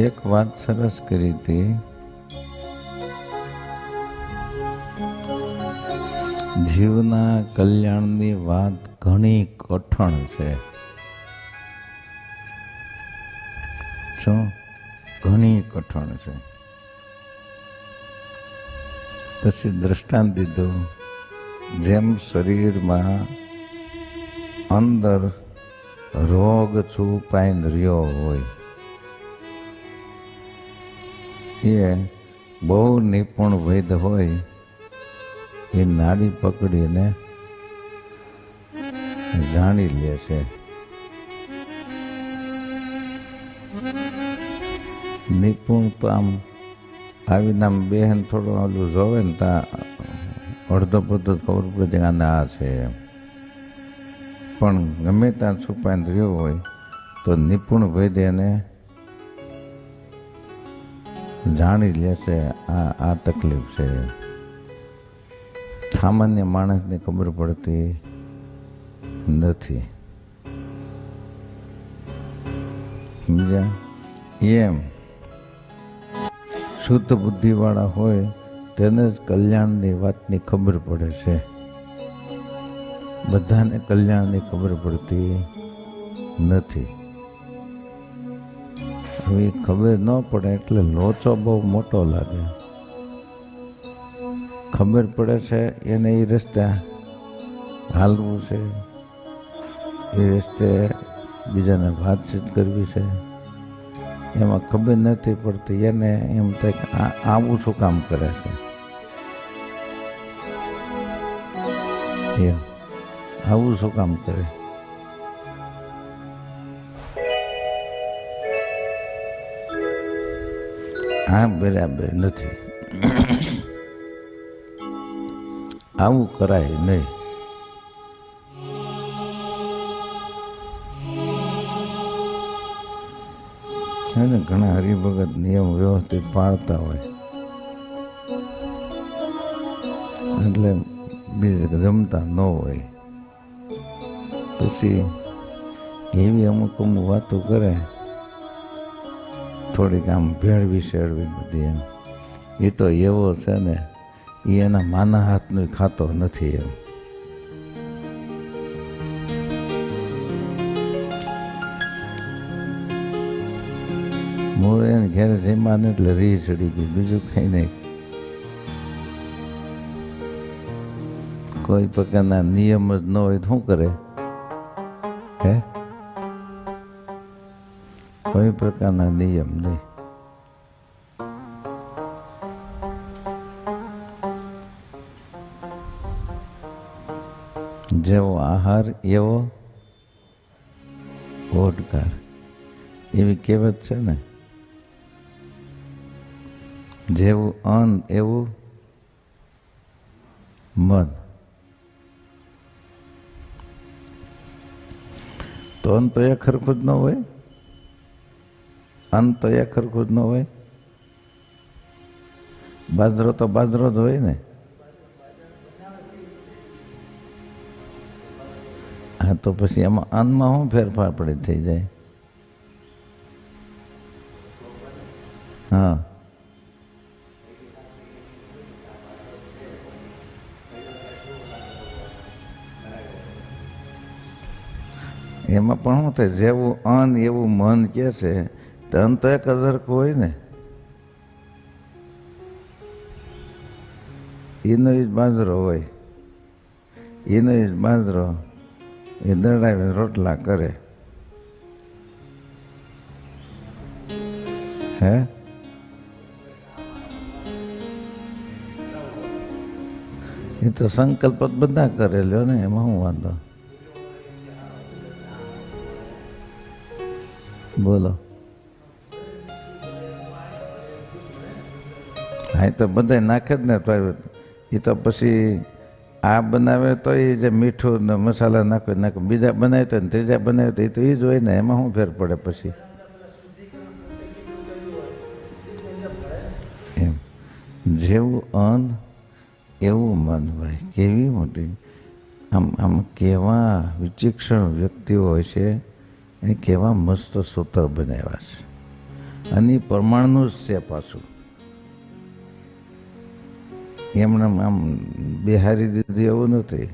એક વાત સરસ કરી હતી. જીવના કલ્યાણની વાત ઘણી કઠણ છે. શું? ઘણી કઠણ છે. પછી દ્રષ્ટાંત દીધું, જેમ શરીરમાં અંદર રોગ છુપાઈ રહ્યો હોય એ બહુ નિપુણ વૈદ હોય, એ નાડી પકડીને જાણી લે છે. નિપુણ તો આમ આવીને આમ બેહન થોડું ઓલું જોવે ને ત્યાં અડધો પડધો ખબર પડે આને આ છે પણ ગમે ત્યાં છુપાઈને રહ્યો હોય, તો નિપુણ વૈદ્યને જાણી લેશે, આ આ તકલીફ છે. સામાન્ય માણસને ખબર પડતી નથી. સમજ્યા? એમ. શુદ્ધ બુદ્ધિવાળા હોય, તેને જ કલ્યાણની વાતની ખબર પડે છે. બધાને કલ્યાણની ખબર પડતી નથી. હવે એ ખબર ન પડે એટલે લોચો બહુ મોટો લાગે. ખબર પડે છે એને એ રસ્તે હાલવું છે. એ રસ્તે બીજાને વાતચીત કરવી છે. એમાં ખબર નથી પડતી એને એમ થાય કે આવું શું કામ કરે છે. આવું શું કામ કરે? આ બરાબર નથી. આવું કરાય નહીં. અને ઘણા હરિભગત નિયમ વ્યવસ્થિત પાળતા હોય. એટલે બીજે જમતા ન હોય. પછી એવી અમુક અમુક વાતો કરે. થોડીક આમ ભેળવી શેળવી બધી એમ. એ તો એવો છે ને એ એના માના હાથનું ખાતો નથી એમ. મૂળ એને ઘેર જમ્યા ને એટલે રી ચડી ગઈ, બીજું કંઈ નહીં. કોઈ પ્રકારના નિયમ જ ન હોય તો શું કરે? હે? કોઈ પ્રકારના નિયમ નહીં. જેવો આહાર, એવો ઓડકાર એવી કહેવત છે ને, જેવું અન્ન, એવું મન. તો અન્ન તો એ ખરખું જ ન હોય. અન્ન તો એક ખરખું જ ન હોય. બાજરો તો બાજરો જ હોય ને. હા, તો પછી એમાં અન્નમાં શું ફેરફાર પડે થઈ જાય? હા. એમાં પણ શું થાય? જેવું અન્ન એવું મન કે છે તો તો એક હજારકું હોય ને. એનો જ બાજરો હોય. એનો જ બાજરો. એ દડાવી રોટલા કરે. હે? એ તો સંકલ્પ બધા કરેલો ને, એમાં હું વાંધો? બોલો. હા, એ તો બધા નાખે જ ને તો એ તો પછી આ બનાવે તો એ જે મીઠું ને મસાલા નાખો નાખો. બીજા બનાવે તો ત્રીજા બનાવે તો એ તો એ જ હોય ને, એમાં શું ફેર પડે પછી? એમ. જેવું અન્ન એવું મન ભાઈ કેવી મોટી. આમ આમ કેવા વિચિક્ષણ વ્યક્તિઓ હોય છે એને કેવા મસ્ત સૂત્ર બનાવ્યા છે. અને એ પ્રમાણનું જ છે પાછું. એમને આમ બિહારી દીધી એવું નથી.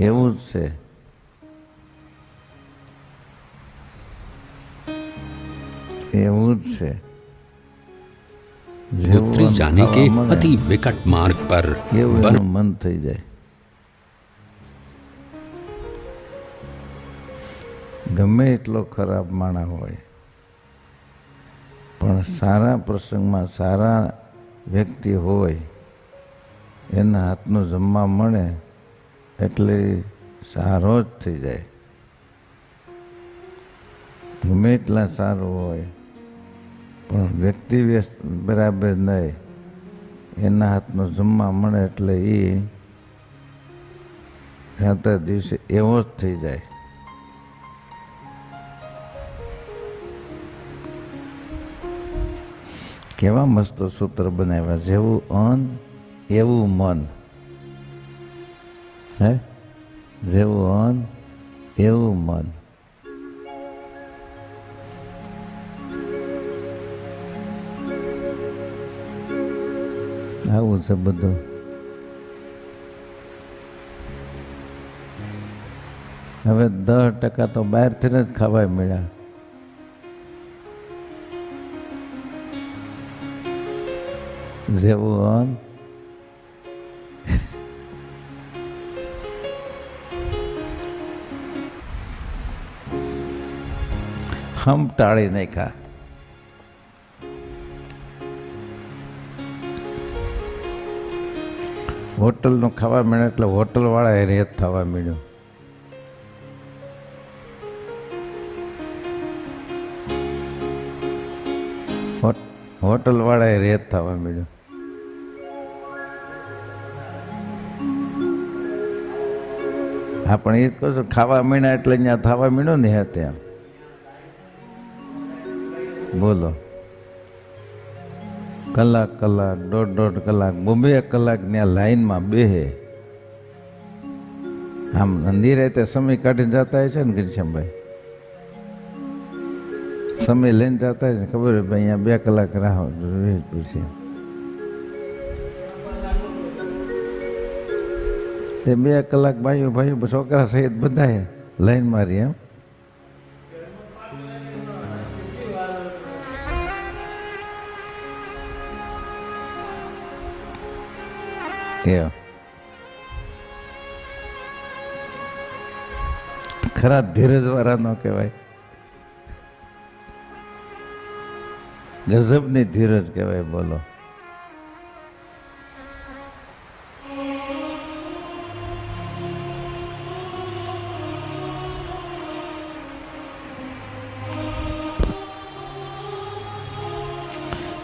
એવું જ છે. એવું જ છે. મન થઈ જાય. ગમે એટલો ખરાબ માણા હોય પણ સારા પ્રસંગમાં સારા વ્યક્તિ હોય એના હાથનું જમવા મળે એટલે સારો જ થઈ જાય. ગમે એટલા સારું હોય, પણ વ્યક્તિ વ્યસ્ત બરાબર નહીં. એના હાથનું જમવા મળે એટલે એ જાતા દિવસે એવો જ થઈ જાય. કેવા મસ્ત સૂત્ર બનાવ્યા, જેવું અન્ન એવું મન. હે? જેવું અન્ન એવું મન. આવું છે બધું. હવે દસ ટકા તો બહારથી જ ખાવાય મળ્યા. જેવું અન્ન હમ ટાળી નાખ્યા. હોટલનું ખાવા મળ્યું એટલે હોટલવાળા એ રેત થવા મળ્યું હોટ- હોટલવાળા એ રેત થવા મળ્યું હા, પણ એ જ કહું છું, ખાવા મીણા એટલે અહીંયા થવા મીણ્યો ને ત્યાં. બોલો. કલાક કલાક, દોઢ દોઢ કલાક, બબે કલાક ત્યાં લાઈનમાં બેહે. આમ નિરાતે સમય કાઢીને જતા હોય છે ને ઘનશ્યામભાઈ? સમય લઈને જતા ને ખબર ભાઈ અહીંયા બે કલાક રાહ પડશે. તે બે કલાક ભાઈઓ ભાઈઓ છોકરા સહિત બધા રહી મારી Yeah. ખરા ધીરજ વાળા નો કહેવાય. ગઝબની ધીરજ કહેવાય, બોલો.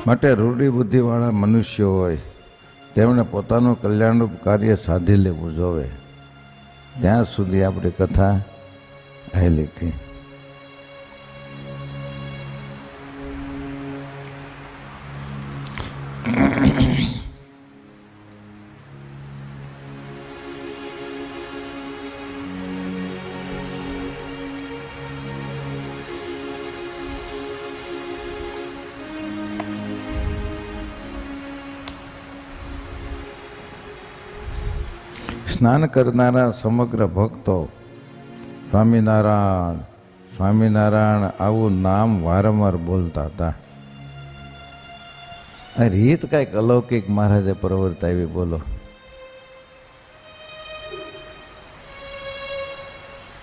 માટે રૂઢી બુદ્ધિવાળા મનુષ્યો હોય. તેમણે પોતાનું કલ્યાણરૂપ કાર્ય સાધી લેવું જોવે ત્યાં સુધી આપણી કથા આવેલી હતી. સ્નાન કરનારા સમગ્ર ભક્તો સ્વામિનારાયણ સ્વામિનારાયણ આવું નામ વારંવાર બોલતા હતા. આ રીત કાંઈક અલૌકિક મહારાજે પ્રવર્તાવી, બોલો.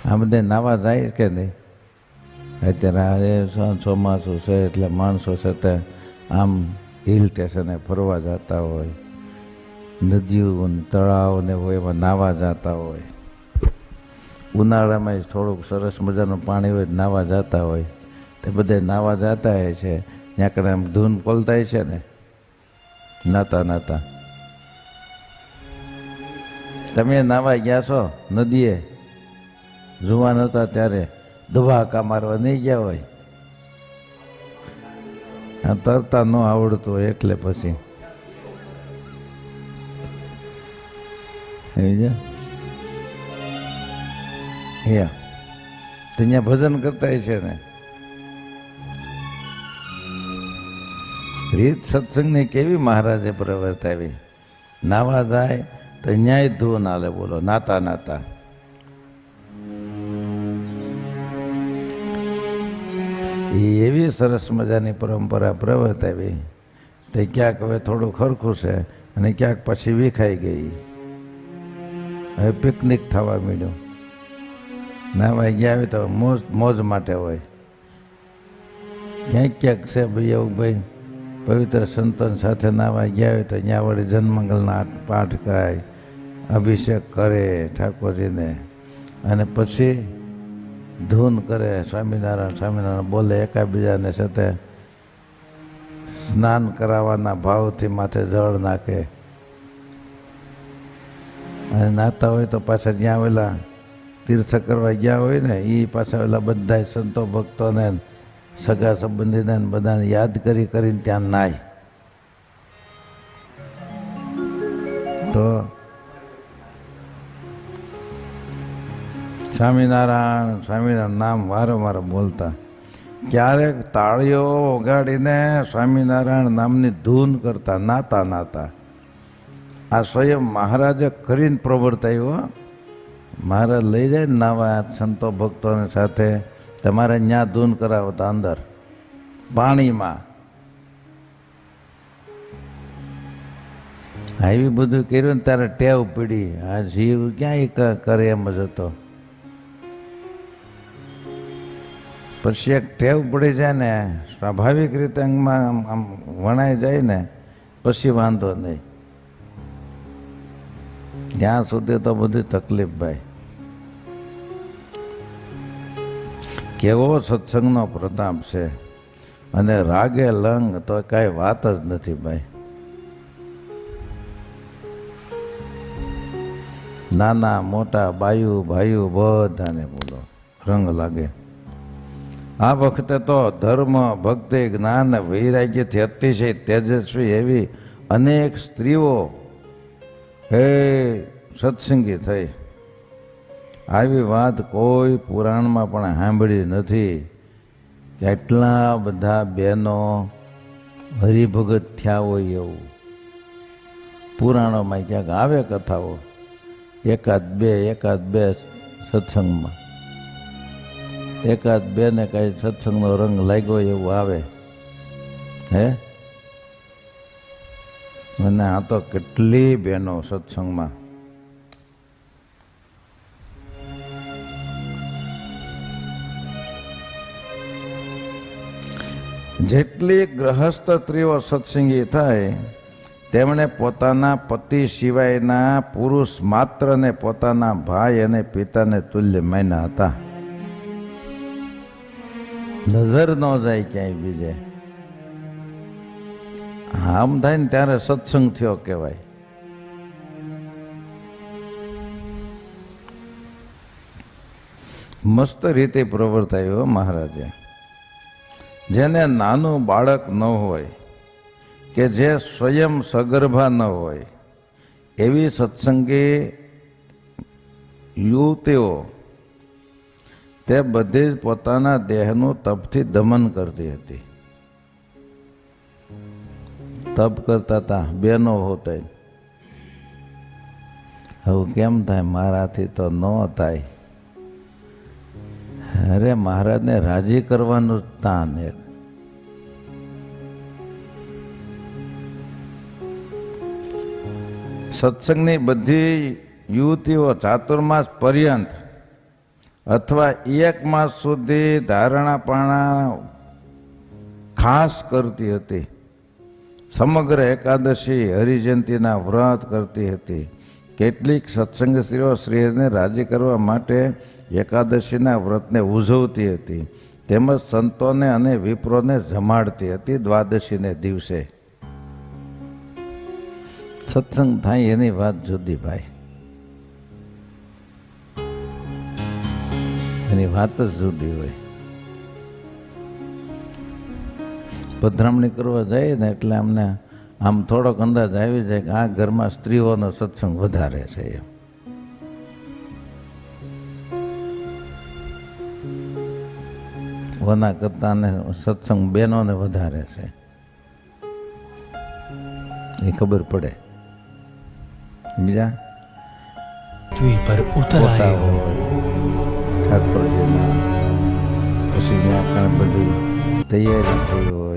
આ બધે નાવા જાય કે નહીં? અત્યારે આ સો- ચોમાસું છે એટલે માણસો છે તે આમ હિલ સ્ટેશને ફરવા જતા હોય. નદીઓ ને ને હોય એમાં નાવા જતા હોય. ઉનાળામાં થોડુંક સરસ મજાનું પાણી હોય નાવા જતા હોય. તે બધે નાવા જતા હોય છે. ત્યાં આમ ધૂન પલતાય છે ને, નાતા નાતા. તમે નાવા ગયા છો નદીએ? જુવાન હતા ત્યારે દુભાકા મારવા નહીં ગયા હોય? તરતા ન આવડતું એટલે પછી. સમજ્યા ત્યાં ભજન કરતા છે ને? રીત સત્સંગની કેવી મહારાજે પ્રવર્તાવી? નાવા જાય તો ન્યાય ધૂન નાલે બોલો. નાતા નાતા. એ એવી સરસ મજાની પરંપરા પ્રવર્તાવી તે ક્યાંક હવે થોડું ખરખું છે અને ક્યાંક પછી વિખાઈ ગઈ. હવે પિકનિક થવા માંડ્યું. નાવા ગયા હોય તો મોજ મોજ માટે હોય. ક્યાંક ક્યાંક છે ભાઈ એવું ભાઈ, પવિત્ર સંતન સાથે નાવા ગયા હોય તો ત્યાં વળી જન્મંગલના પાઠ ગાય, અભિષેક કરે ઠાકોરજીને. અને પછી ધૂન કરે, સ્વામિનારાયણ સ્વામિનારાયણ બોલે એકાબીજાને સાથે. સ્નાન કરાવવાના ભાવથી માથે જળ નાખે. અને નાતા હોય તો પાછા જ્યાં ઓલા તીર્થ કરવા ગયા હોય ને એ પાછા ઓલા બધા સંતો ભક્તોને સગા સંબંધીને બધાને યાદ કરી કરીને ત્યાં નાય. તો સ્વામિનારાયણ સ્વામિનારાયણ નામ વારંવાર બોલતા. ક્યારેક તાળીઓ વગાડીને સ્વામિનારાયણ નામની ધૂન કરતા નાતા નાતા આ સ્વયં મહારાજે કરીને પ્રવર્તાવ્યો મહારાજ લઈ જાય નાવા સંતો ભક્તોને સાથે. તમારે ત્યાં ધૂન કરાવતા અંદર. પાણીમાં. આવી બધું કર્યું ને ત્યારે ટેવ પડી. આ જીવ ક્યાંય કરે એમ જ હતો. પછી એક ટેવ પડી જાય ને, સ્વાભાવિક રીતે અંગમાં આમ વણાઈ જાય ને, પછી વાંધો નહીં. ત્યાં સુધી તો બધી તકલીફ ભાઈ. કેવો સત્સંગનો પ્રતાપ છે. અને રાગે લંગ તો કાંઈ વાત જ નથી ભાઈ. નાના, મોટા, બાયુ ભાઈઓ બધાને બોલો, રંગ લાગે. આ વખતે તો ધર્મ, ભક્તિ, જ્ઞાન, વૈરાગ્યથી અતિશય તેજસ્વી એવી અનેક સ્ત્રીઓ હે, સત્સંગી થઈ. આવી વાત કોઈ પુરાણમાં પણ સાંભળી નથી. કેટલા બધા બહેનો હરિભગત થયા હોય એવું. પુરાણોમાં ક્યાંક આવે કથાઓ? એકાદ બે એકાદ બે સત્સંગમાં. એકાદ બે ને કાંઈ સત્સંગનો રંગ લાગ્યો એવું આવે. હે? અને આ તો કેટલી બહેનો સત્સંગમાં. જેટલી ગ્રહસ્થ સ્ત્રીઓ સત્સંગી થાય, તેમણે પોતાના પતિ સિવાયના પુરુષ માત્રને પોતાના ભાઈ અને પિતાને તુલ્ય માન્યા હતા. નજર ન જાય ક્યાંય બીજે. આમ થાય ને ત્યારે સત્સંગ થયો કહેવાય. મસ્ત રીતે પ્રવર્તાયો મહારાજે. જેને નાનું બાળક ન હોય, કે જે સ્વયં સગર્ભા ન હોય, એવી સત્સંગી યુવતીઓ, તે બધી જ પોતાના દેહનું તપથી દમન કરતી હતી. તપ કરતા હતા બેનો હોતે. હવે કેમ થાય? મારાથી તો ન થાય. અરે મહારાજને રાજી કરવાનું તાન એક. સત્સંગની બધી યુવતીઓ ચાતુર્માસ પર્યંત અથવા એક માસ સુધી ધારણાપાણા ખાસ કરતી હતી. સમગ્ર એકાદશી હરિજયંતીના વ્રત કરતી હતી. કેટલીક સત્સંગ સ્ત્રીઓ શ્રીને રાજી કરવા માટે એકાદશીના વ્રતને ઉજવતી હતી. તેમજ સંતોને અને વિપ્રોને જમાડતી હતી દ્વાદશીને દિવસે. સત્સંગ થાય એની વાત જુદી ભાઈ. એની વાત જ જુદી હોય. પધરામણી કરવા જઈએ ને એટલે અમને આમ થોડોક અંદાજ આવી જાય કે આ ઘરમાં સ્ત્રીઓનો સત્સંગ વધારે છે એમ. વના કરતા ને સત્સંગ બહેનોને વધારે છે. એ ખબર પડે. બીજા? પૃથ્વી પર ઉતરાયો ઠાકોરજીના પછી આપણે બધી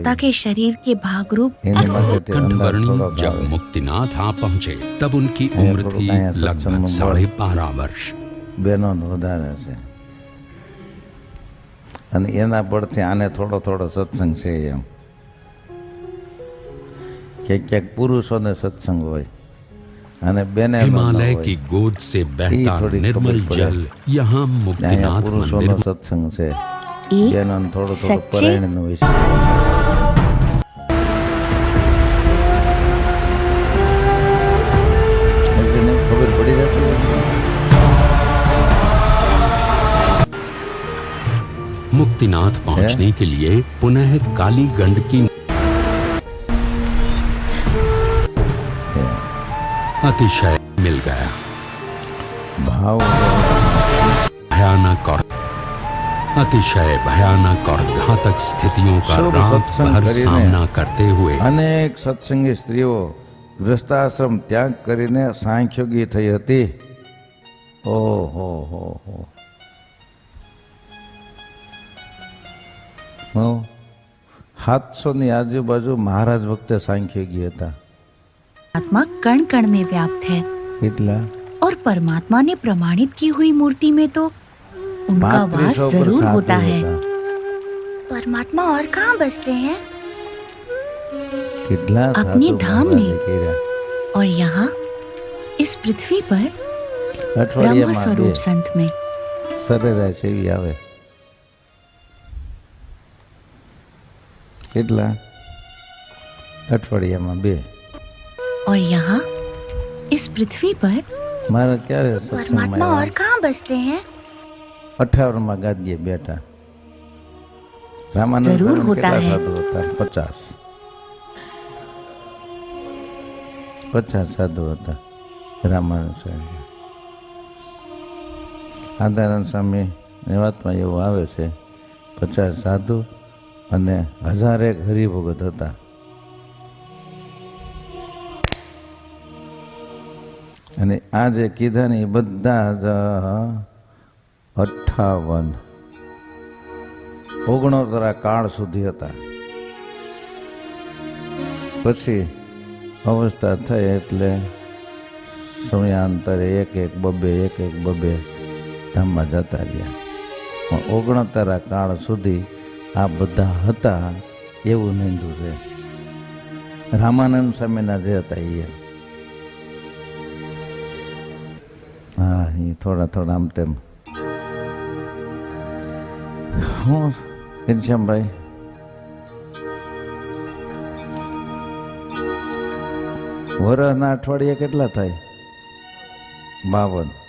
ताकि शरीर के भाग रूप એની માટે તે અંદાજ कंठवर्णी થોડોક जब આવે मुक्तिनाथ आ पहुंचे तब उनकी અહીંયા उम्र થોડુંક थी અહીંયા लगभग સત્સંગમાં साढ़े बारह वर्ष બેનો વધારે છે અને એના પરથી આને થોડો થોડો સત્સંગ છે એમ ક્યાંક ક્યાંક પુરુષોને સત્સંગ હોય અને બેને ન हिमालय હોય. की गोद से बहता थोड़ी निर्मल खबर पड़े। जल यहाँ અહીંયા मुक्तिनाथ પુરુષોનો मंदिर સત્સંગ છે मुक्तिनाथ पहुँचने के लिए पुनः काली गंड की अतिशय मिल गया भाव भयानक और अतिशय भयानक और घातक स्थितियों का सब रात सत्संग भर કરીને सामना करते हुए અનેક સત્સંગી સ્ત્રીઓ ગૃહસ્થાશ્રમ ત્યાગ કરીને સાંખ્યોગી થઈ હતી ઓહો હો હો હો સાતસોની આજુબાજુ મહારાજ વખતે સાંખ્યોગી હતા आत्मा कण कण में व्याप्त है કેટલા और परमात्मा ने प्रमाणित की हुई मूर्ति में तो उनका वास પાંત્રીસો પર जरूर સાધુ होता है હતા. परमात्मा और कहाँ बसते हैं કેટલા अपने સાધુ धाम में। મહારાજે કર્યા. और यहाँ इस पृथ्वी पर ब्रह्म અઠવાડિયામાં स्वरूप બે संत में સરેરાશ એવી આવે કેટલા અઠવાડિયામાં બે और यहाँ इस पृथ्वी पर મારે ક્યારે સત્સંગમાં परमात्मा और આવ્યા? कहाँ बसते हैं અઠાવનમાં ગાદીએ બેઠા. રામાનંદ કેટલા સાધુ હતા? પચાસ. પચાસ સાધુ હતા રામાનંદ સાહેબ આદાનંદ સ્વામી ની વાતમાં એવું આવે છે પચાસ સાધુ અને હજારેક હરિભગત હતા. અને આ જે કીધા ને એ બધા જ અઠાવન. ઓગણોતરા કાળ સુધી હતા. પછી અવસ્થા થઈ એટલે સમયાંતરે એક એક બબે, એક એક બબે ધામમાં જતા રહ્યા. પણ ઓગણોતરા કાળ સુધી આ બધા હતા એવું નોંધ્યું છે. રામાનંદ સ્વામીના જે હતા એ. હા એ થોડા થોડા આમ તેમ હું ઘનશ્યામભાઈ વરસના અઠવાડિયે કેટલા થાય? બાવન.